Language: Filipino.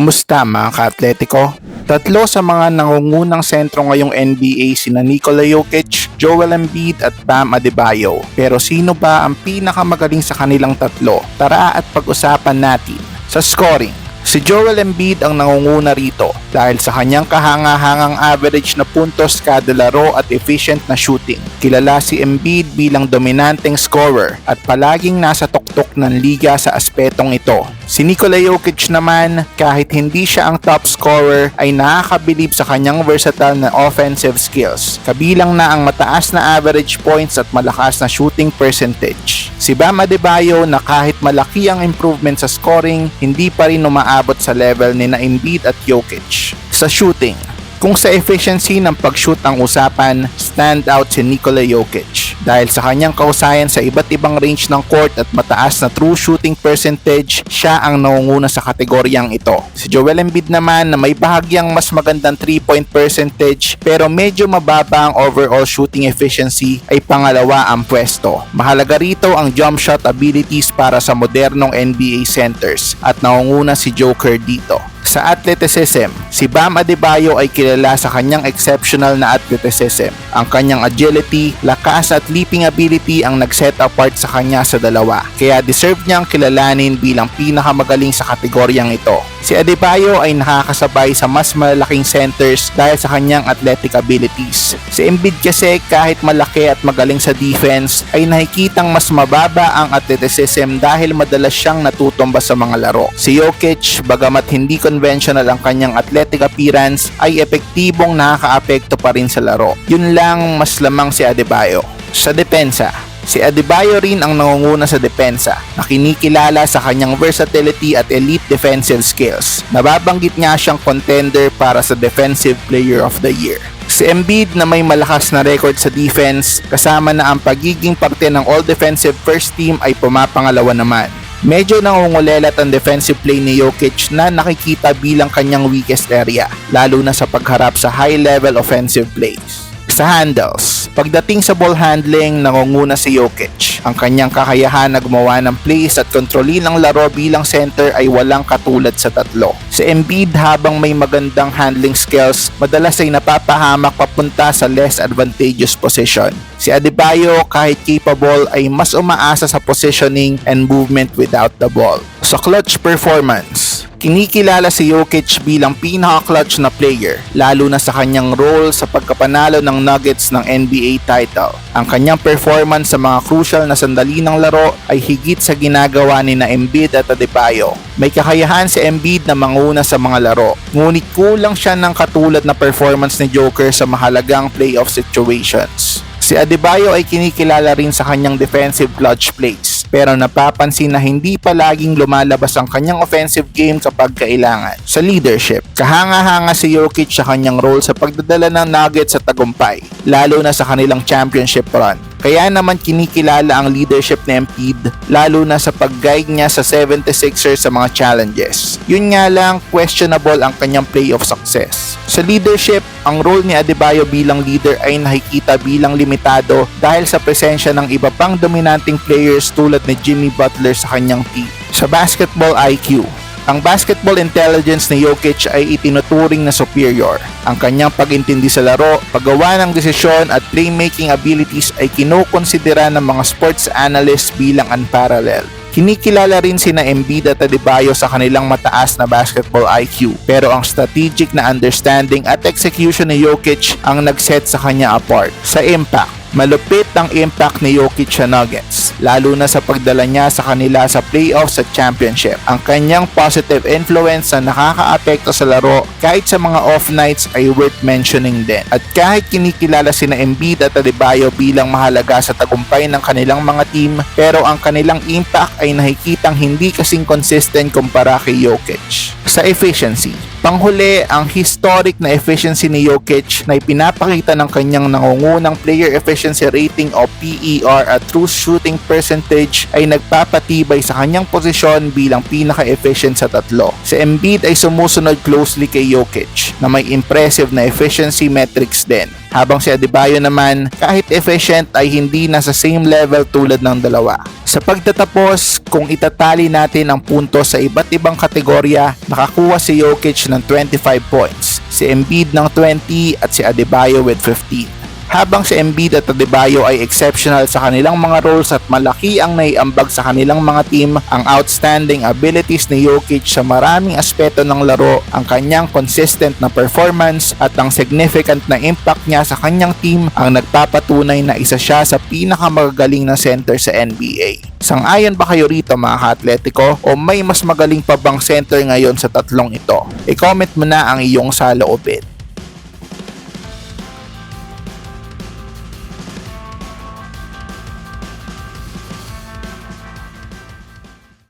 Kumusta mga ka-atletico? Tatlo sa mga nangungunang sentro ngayong NBA sina Nikola Jokic, Joel Embiid at Bam Adebayo. Pero sino ba ang pinakamagaling sa kanilang tatlo? Tara at pag-usapan natin. Sa scoring, Si Joel Embiid ang nangunguna rito dahil sa kanyang kahanga-hangang average na puntos kada laro at efficient na shooting. Kilala si Embiid bilang dominanteng scorer at palaging nasa tuktok ng liga sa aspetong ito. Si Nikola Jokic naman, kahit hindi siya ang top scorer, ay nakakabilib sa kanyang versatile na offensive skills. Kabilang na ang mataas na average points at malakas na shooting percentage. Si Bam Adebayo na kahit malaki ang improvement sa scoring, hindi pa rin umaabot sa level ni na Embiid at Jokic. Sa shooting, kung sa efficiency ng pag-shoot ang usapan, stand out si Nikola Jokic dahil sa kanyang kausayan sa iba't ibang range ng court at mataas na true shooting percentage, siya ang nangunguna sa kategoryang ito. Si Joel Embiid naman na may bahagyang mas magandang 3-point percentage pero medyo mababa ang overall shooting efficiency ay pangalawa ang pwesto. Mahalaga rito ang jump shot abilities para sa modernong NBA centers at nangunguna si Joker dito. Sa athleticism, si Bam Adebayo ay kilala sa kanyang exceptional na athleticism. Ang kanyang agility, lakas at leaping ability ang nag-set apart sa kanya sa dalawa. Kaya deserve niyang kilalanin bilang pinakamagaling sa kategoryang ito. Si Adebayo ay nakakasabay sa mas malalaking centers dahil sa kanyang athletic abilities. Si Embiid kasi kahit malaki at magaling sa defense ay nakikitang mas mababa ang athleticism dahil madalas siyang natutumba sa mga laro. Si Jokic, bagamat hindi conventional ang kanyang athletic appearance, ay epektibong nakakaapekto pa rin sa laro. Yun lang mas lamang si Adebayo. Sa depensa, Si Adebayo rin ang nangunguna sa depensa na kinikilala sa kanyang versatility at elite defensive skills. Nababanggit nga siyang contender para sa Defensive Player of the Year. Si Embiid na may malakas na record sa defense kasama na ang pagiging parte ng all defensive first team ay pumapangalawa naman. Medyo nangungulelat ang defensive play ni Jokic na nakikita bilang kanyang weakest area, lalo na sa pagharap sa high-level offensive plays. Sa handles, pagdating sa ball handling, nangunguna si Jokic. Ang kanyang kakayahan na gumawa ng plays at kontrolin ang laro bilang center ay walang katulad sa tatlo. Si Embiid habang may magandang handling skills, madalas ay napapahamak papunta sa less advantageous position. Si Adebayo kahit capable ay mas umaasa sa positioning and movement without the ball. Sa clutch performance, Kinikilala si Jokic bilang pinaka-clutch na player, lalo na sa kanyang role sa pagkapanalo ng Nuggets ng NBA title. Ang kanyang performance sa mga crucial na sandali ng laro ay higit sa ginagawa ni na Embiid at Adebayo. May kakayahan si Embiid na manguna sa mga laro, ngunit kulang siya ng katulad na performance ni Joker sa mahalagang playoff situations. Si Adebayo ay kinikilala rin sa kanyang defensive clutch plays pero napapansin na hindi palaging lumalabas ang kanyang offensive game kapag kailangan. Sa leadership, kahanga-hanga si Jokic sa kanyang role sa pagdadala ng Nuggets sa tagumpay, lalo na sa kanilang championship run. Kaya naman kinikilala ang leadership ni Embiid lalo na sa pag-guide niya sa 76ers sa mga challenges. Yun nga lang questionable ang kanyang playoff success. Sa leadership, ang role ni Adebayo bilang leader ay nakikita bilang limitado dahil sa presensya ng iba pang dominanting players tulad ni Jimmy Butler sa kanyang team. Sa basketball IQ, ang basketball intelligence ni Jokic ay itinuturing na superior. Ang kanyang pag-intindi sa laro, paggawa ng desisyon at playmaking abilities ay kinukonsidera ng mga sports analysts bilang unparalleled. Kinikilala rin sina Embiid at Adebayo sa kanilang mataas na basketball IQ pero ang strategic na understanding at execution ni Jokic ang nagset sa kanya apart. Sa impact, malupit ang impact ni Jokic sa Nuggets, lalo na sa pagdala niya sa kanila sa playoffs at championship. Ang kanyang positive influence na nakakaapekto sa laro kahit sa mga off nights ay worth mentioning din. At kahit kinikilala sina Embiid at Adebayo bilang mahalaga sa tagumpay ng kanilang mga team, pero ang kanilang impact ay nakikitang hindi kasing consistent kumpara kay Jokic. Sa efficiency, Panghuli, ang historic na efficiency ni Jokic na ipinapakita ng kanyang nangungunang player efficiency rating o PER at true shooting percentage ay nagpapatibay sa kanyang posisyon bilang pinaka-efficient sa tatlo. Si Embiid ay sumusunod closely kay Jokic na may impressive na efficiency metrics din. Habang si Adebayo naman, kahit efficient ay hindi nasa same level tulad ng dalawa. Sa pagtatapos, kung itatali natin ang puntos sa iba't ibang kategorya, nakakuha si Jokic ng 25 points, si Embiid ng 20 at si Adebayo with 15. Habang si Embiid at Adebayo ay exceptional sa kanilang mga roles at malaki ang naiambag sa kanilang mga team, ang outstanding abilities ni Jokic sa maraming aspeto ng laro, ang kanyang consistent na performance at ang significant na impact niya sa kanyang team ang nagpapatunay na isa siya sa pinakamagagaling na center sa NBA. Sang-ayon ba kayo rito mga ka-atletico o may mas magaling pa bang center ngayon sa tatlong ito? I-comment mo na ang iyong saloobin.